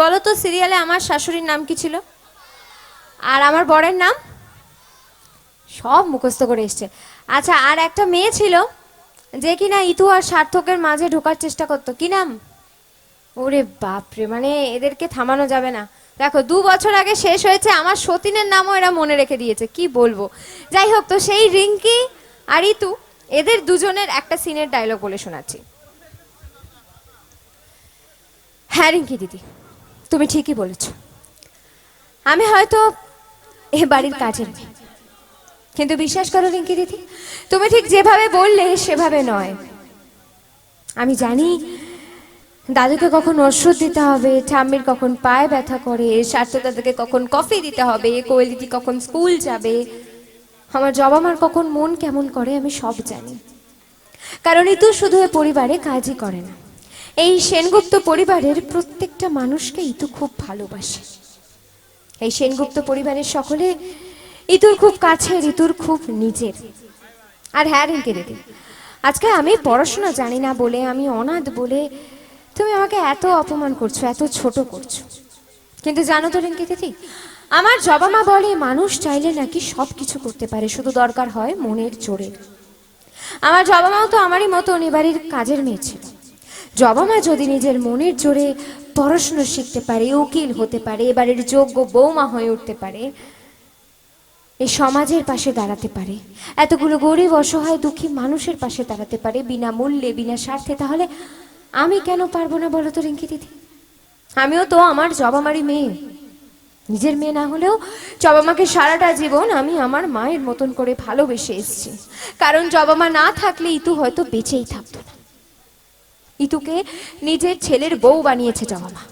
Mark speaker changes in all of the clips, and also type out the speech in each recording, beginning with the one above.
Speaker 1: বলো তো সিরিয়ালে আমার শাশুড়ির নাম কি ছিল? আর আমার বরের নাম? সব মুখস্থ করে এসছে। আচ্ছা আর একটা মেয়ে ছিল যে কিনা ইতু আর সার্থকের মাঝে ঢোকার চেষ্টা করতো। কি নাম? ওরে বাপরে মানে এদেরকে থামানো যাবে না। দেখো, দু বছর আগে শেষ হয়েছে, আমার সতীনের নামও এরা মনে রেখে দিয়েছে। কি বলব? যাই হোক, তো সেই রিঙ্কি আর ইতু, এদের দুজনের একটা সিনের ডায়লগ বলে শোনাচ্ছি। হ্যাঁ রিঙ্কি দিদি। তুমি ঠিকই বলেছ। আমি হয়তো এ বাড়ির কাজের কিন্তু বিশ্বাস করো রিঙ্কি দিদি, তুমি ঠিক যেভাবে বললে সেভাবে নয়। আমি জানি দাদুকে কখন ওষুধ দিতে হবে, ঠাম্মির কখন পায়ে ব্যথা করে স্বার্থ দাদাকে কখন কফি দিতে হবে কোয়েলিটি কখন স্কুল যাবে, আমার জবা মার কখন মন কেমন করে আমি সব জানি। কারণ ইতু শুধু এ পরিবারে কাজই করে না। এই সেনগুপ্ত পরিবারের প্রত্যেকটা মানুষকে ইতু খুব ভালোবাসে। এই সেনগুপ্ত পরিবারের সকলে ইতুর খুব কাছের, ইতুর খুব নিজের। আর হ্যাঁ রিঙ্কি দিদি, আজকে আমি পড়াশোনা জানি না বলে, আমি অনাথ বলে তুমি আমাকে এত অপমান করছ, এত ছোট করছ। কিন্তু জানো তো রিঙ্কি দিদি, আমার জবা মা বলে, মানুষ চাইলে নাকি সব কিছু করতে পারে, শুধু দরকার হয় মনের জোরের। আমার জবা মাও তো আমারই মতো এবারের কাজের মেয়ে ছিল। জবা মা যদি নিজের মনের জোরে পড়াশুনো শিখতে পারে, উকিল হতে পারে, এবারের যোগ্য বৌমা হয়ে উঠতে পারে এই সমাজের পাশে দাঁড়াতে পারে। এতগুলো গরিব, অসহায়, দুঃখী মানুষের পাশে দাঁড়াতে পারে বিনামূল্যে বিনা স্বার্থে। তাহলে আমি কেন পারব না বলো তো, রিঙ্কি দিদি? আমিও তো আমার জবামারি মেয়ে। নিজের মেয়ে না হলেও জবামাকে সারাটা জীবন আমি আমার মায়ের মতন করে ভালোবেসে এসেছি। কারণ জবামা না থাকলে ইতু হয়তো বেঁচেই থাকতো না। ইতুকে নিজের ছেলের বউ বানিয়েছে জবামা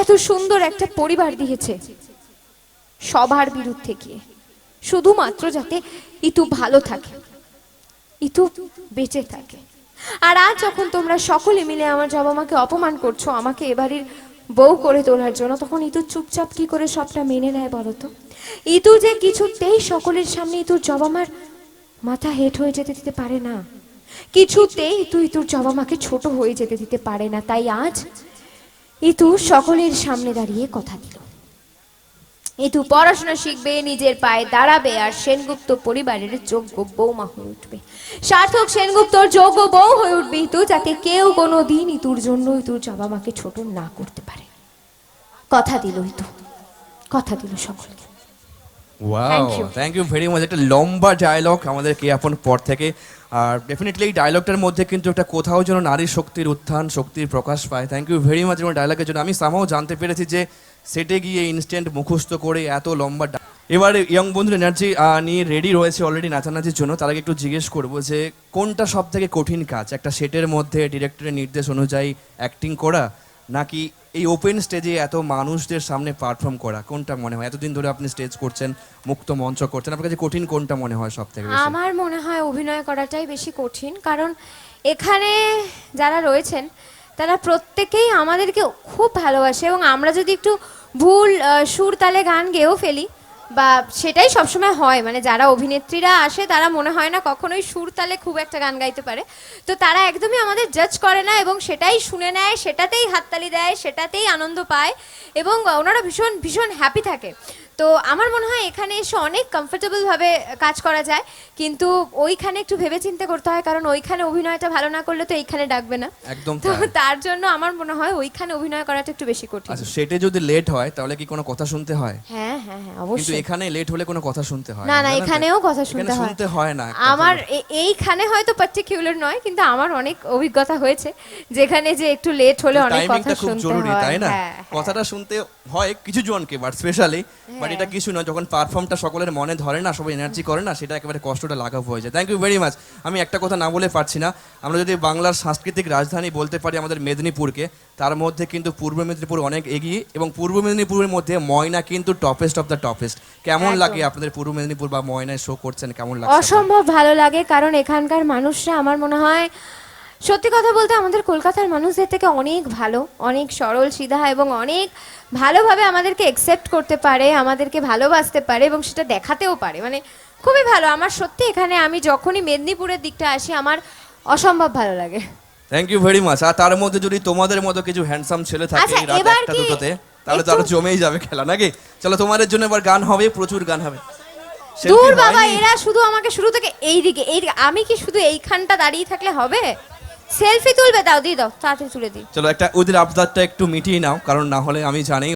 Speaker 1: এত সুন্দর একটা পরিবার দিয়েছে সবার বিরুদ্ধে গিয়ে। শুধুমাত্র যাতে ইতু ভালো থাকে, ইতু বেঁচে থাকে। আর আজ যখন তোমরা সকলে মিলে আমার জবা মাকে অপমান করছ, আমাকে এবারের বউ করে তোলার জন্য, তখন ইতু চুপচাপ কি করে সবটা মেনে নেয় বলো তো? ইতু যে কিছুতেই সকলের সামনে ইতুর জবা মার মাথা হেট হয়ে যেতে দিতে পারে না। কিছুতেই ইতু ইতুর জবা মাকে ছোট হয়ে যেতে দিতে পারে না, তাই আজ ইতু সকলের সামনে দাঁড়িয়ে কথা দিল। ইতু পড়াশোনা শিখবে, নিজের পায়ে দাঁড়াবে, আর সেনগুপ্ত পরিবারের যোগ্য বৌমা হয়ে উঠবে। সার্থক সেনগুপ্তর যোগ্য বউ হয়ে উঠবে ইতু, যাতে কেউ কোনো দিন ইতুর জন্য ইতুর জবা মাকে ছোট না করতে পারে। কথা দিল ইতু, কথা দিল সকলকে।
Speaker 2: Wow. Thank you very much একটা লম্বা ডায়লগ আমাদের কে আপন পর থেকে। আর ডেফিনেটলি এই ডায়লগটার মধ্যে কিন্তু একটা কোথাও যেন নারী শক্তির উত্থান শক্তির প্রকাশ পায়। থ্যাংক ইউ ভেরি মাচ এবং ডায়লগের জন্য আমি সামাও জানতে পেরেছি যে সেটে গিয়ে ইনস্ট্যান্ট মুখস্থ করে এত লম্বা এবারে ইয়ং বন্ধুর এনার্জি নিয়ে রেডি রয়েছে অলরেডি নাচানাচির জন্য। তার আগে একটু জিজ্ঞেস করব যে কোনটা সব থেকে কঠিন কাজ? একটা সেটের মধ্যে ডিরেক্টরের নির্দেশ অনুযায়ী অ্যাক্টিং করা নাকি এই ওপেন স্টেজে এত মানুষদের সামনে পারফর্ম করা? কোনটা মনে হয়? এতদিন ধরে আপনি স্টেজ করছেন, মুক্ত মঞ্চ করছেন। আপনার কাছে কঠিন কোনটা মনে হয় সব থেকে
Speaker 1: আমার মনে হয় অভিনয় করাটাই বেশি কঠিন। কারণ এখানে যারা রয়েছেন, তারা প্রত্যেকেই আমাদেরকে খুব ভালোবাসে এবং আমরা যদি একটু ভুল সুর তালে গান গেয়েও ফেলি বা সেটাই সবসময় হয়। মানে যারা অভিনেত্রীরা আসে, তারা মনে হয় না কখনোই সুর তালে খুব একটা গান গাইতে পারে। তো তারা একদমই আমাদের জাজ করে না এবং সেটাই শুনে নেয়, সেটাতেই হাততালি দেয়, সেটাতেই আনন্দ পায় এবং ওনারা ভীষণ ভীষণ হ্যাপি থাকে। তো আমার মনে হয় এখানে এসে অনেক কমফোর্টেবল ভাবে কাজ করা যায়। কিন্তু ওইখানে একটু ভেবে চিন্তে করতে হয় কারণ ওইখানে অভিনয়টা ভালো না করলে তো এইখানে ডাকবে না।
Speaker 2: একদম
Speaker 1: তো তার জন্য আমার মনে হয় ওইখানে অভিনয় করাটা একটু বেশি কঠিন।
Speaker 2: আচ্ছা সেটে যদি লেট হয় তাহলে কি কোনো কথা শুনতে হয়?
Speaker 1: হ্যাঁ হ্যাঁ হ্যাঁ অবশ্যই।
Speaker 2: কিন্তু এখানে লেট হলে কোনো কথা শুনতে হয়
Speaker 1: না না এখানেও কথা শুনতে হয়।
Speaker 2: শুনতে হয় না
Speaker 1: আমার এইখানে হয়তো পার্টিকুলার নয় কিন্তু আমার অনেক অভিজ্ঞতা হয়েছে যেখানে যে একটু লেট হলে অনেক কথা শুনতে
Speaker 2: জরুরি
Speaker 1: হয়।
Speaker 2: তাই না?
Speaker 1: হ্যাঁ, হ্যাঁ।
Speaker 2: কথাটা শুনতে হয় কিছু জনকে বাট স্পেশালি বাট এটা কিছু নয় যখন পারফর্মটা সকলের মনে ধরে না সবাই এনার্জি করে না সেটা একেবারে কষ্টটা লাঘব হয়ে যায়। থ্যাংক ইউ ভেরি মাচ আমি একটা কথা না বলে পারছি না। আমরা যদি বাংলার সাংস্কৃতিক রাজধানী বলতে পারি আমাদের মেদিনীপুরকে তার মধ্যে কিন্তু পূর্ব মেদিনীপুর অনেক এগিয়ে এবং পূর্ব মেদিনীপুরের মধ্যে ময়না কিন্তু টপেস্ট অফ দ্য টপেস্ট কেমন লাগে আপনাদের পূর্ব মেদিনীপুর বা ময়নায় শো করছেন? কেমন লাগে?
Speaker 1: অসম্ভব ভালো লাগে কারণ এখানকার মানুষরা আমার মনে হয় সত্যি কথা বলতে আমাদের কলকাতার মানুষদের থেকে অনেক ভালো অনেক সরল সিধা এবং অনেক ভালোভাবে আমাদেরকে একসেপ্ট করতে পারে আমাদেরকে ভালোবাসতে পারে এবং সেটা দেখাতেও পারে। মানে খুবই ভালো। আমার সত্যি এখানে আমি যখনই মেদিনীপুরের দিকটা আসি আমার অসম্ভব ভালো লাগে।
Speaker 2: থ্যাংক ইউ ভেরি মাচ আর তার মধ্যে যদি তোমাদের মতো কিছু হ্যান্ডসাম ছেলে থাকে
Speaker 1: আচ্ছা
Speaker 2: এই রাত
Speaker 1: এবার
Speaker 2: একটা দুটোতে তাহলে তো আরও জমেই যাবে খেলা নাকি? চলো তোমাদের জন্য এবার গান হবে প্রচুর গান হবে।
Speaker 1: দূর বাবা এরা শুধু আমাকে শুরু থেকে এইদিকে এইদিকে আমি কি শুধু এইখানটা দাঁড়িয়ে থাকলে হবে? সেলফি তুলবে, দাও, দিয়ে দাও, তাড়াতাড়ি তুলে দিই।
Speaker 2: চলো একটা ওদের আবদারটা একটু মিটিয়ে নাও, কারণ না হলে আমি জানি